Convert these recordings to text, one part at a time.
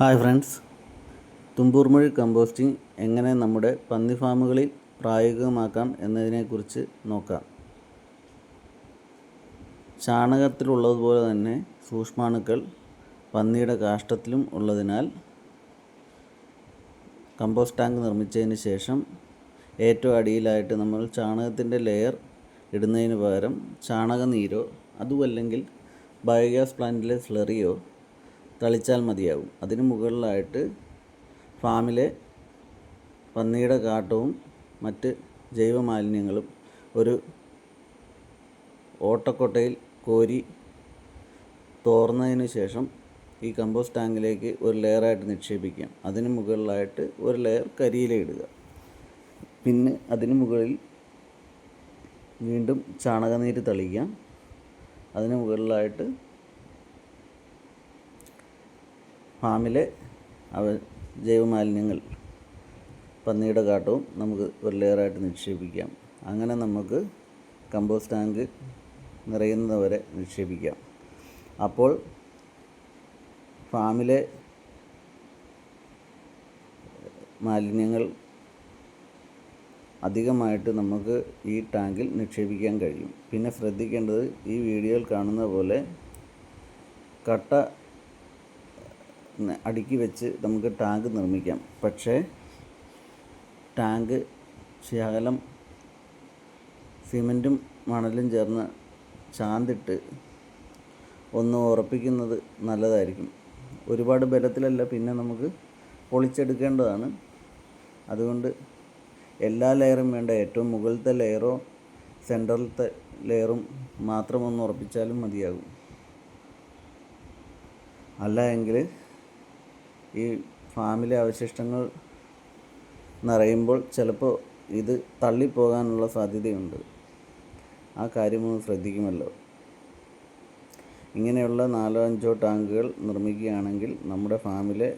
Hi friends. Thumboormuzhi composting എങ്ങനെ നമ്മുടെ പന്നി ഫാമുകളിൽ പ്രായോഗികമാക്കാം എന്നതിനെക്കുറിച്ച് നോക്കാം. ചാണകത്തിലുള്ളതുപോലെ തന്നെ സൂക്ഷ്മാണുക്കൾ പന്നിയുടെ കാഷ്ടത്തിലും ഉള്ളതിനാൽ കമ്പോസ്റ്റ് ടാങ്ക് നിർമ്മിച്ചതിന് ശേഷം ഏറ്റവും അടിയിലായിട്ട് നമ്മൾ ചാണകത്തിന്റെ ലെയർ ഇടുന്നതിന് പകരം ചാണകനീരോ അതുമല്ലെങ്കിൽ ബയോഗ്യാസ് പ്ലാന്റിലെ സ്ലറിയോ തളിച്ചാൽ മതിയാകും അതിന് മുകളിലായിട്ട് ഫാമിലെ പന്നിയുടെ കാട്ടവും മറ്റ് ജൈവമാലിന്യങ്ങളും ഒരു ഓട്ടക്കൊട്ടയിൽ കോരി തോർന്നതിന് ശേഷം ഈ കമ്പോസ്റ്റ് ടാങ്കിലേക്ക് ഒരു ലെയറായിട്ട് നിക്ഷേപിക്കാം. അതിന് മുകളിലായിട്ട് ഒരു ലെയർ കരിയില ഇടുക. പിന്നെ അതിന് മുകളിൽ വീണ്ടും ചാണകനീര് തളിക്കാം. അതിന് മുകളിലായിട്ട് ഫാമിലെ അവ ജൈവമാലിന്യങ്ങൾ പന്നിയുടെ കാട്ടവും നമുക്ക് ഒരു ലെയറായിട്ട് നിക്ഷേപിക്കാം. അങ്ങനെ നമുക്ക് കമ്പോസ്റ്റ് ടാങ്ക് നിറയുന്നതുവരെ നിക്ഷേപിക്കാം. അപ്പോൾ ഫാമിലെ മാലിന്യങ്ങൾ അധികമായിട്ട് നമുക്ക് ഈ ടാങ്കിൽ നിക്ഷേപിക്കാൻ കഴിയും. പിന്നെ ശ്രദ്ധിക്കേണ്ടത് ഈ വീഡിയോയിൽ കാണുന്ന പോലെ കട്ട അടുക്കി വെച്ച് നമുക്ക് ടാങ്ക് നിർമ്മിക്കാം. പക്ഷേ ടാങ്ക് ശകലം സിമന്റും മണലും ചേർന്ന് ചാന്തിട്ട് ഒന്ന് ഉറപ്പിക്കുന്നത് നല്ലതായിരിക്കും. ഒരുപാട് ബലത്തിലല്ല പിന്നെ നമുക്ക് പൊളിച്ചെടുക്കേണ്ടതാണ്. അതുകൊണ്ട് എല്ലാ ലെയറും വേണ്ട. ഏറ്റവും മുകളിലത്തെ ലെയറോ സെന്ററിലത്തെ ലെയറും മാത്രം ഒന്ന് ഉറപ്പിച്ചാലും മതിയാകും. അല്ല എങ്കിൽ ഈ ഫാമിലെ അവശിഷ്ടങ്ങൾ നിറയുമ്പോൾ ചിലപ്പോൾ ഇത് തള്ളിപ്പോകാനുള്ള സാധ്യതയുണ്ട്. ആ കാര്യമൊന്ന് ശ്രദ്ധിക്കുമല്ലോ. ഇങ്ങനെയുള്ള നാലോ അഞ്ചോ ടാങ്കുകൾ നിർമ്മിക്കുകയാണെങ്കിൽ നമ്മുടെ ഫാമിലെ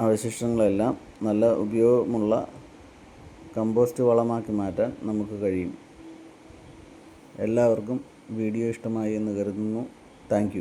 അവശിഷ്ടങ്ങളെല്ലാം നല്ല ഉപയോഗമുള്ള കമ്പോസ്റ്റ് വളമാക്കി മാറ്റാൻ നമുക്ക് കഴിയും. എല്ലാവർക്കും വീഡിയോ ഇഷ്ടമായി എന്ന് കരുതുന്നു. താങ്ക്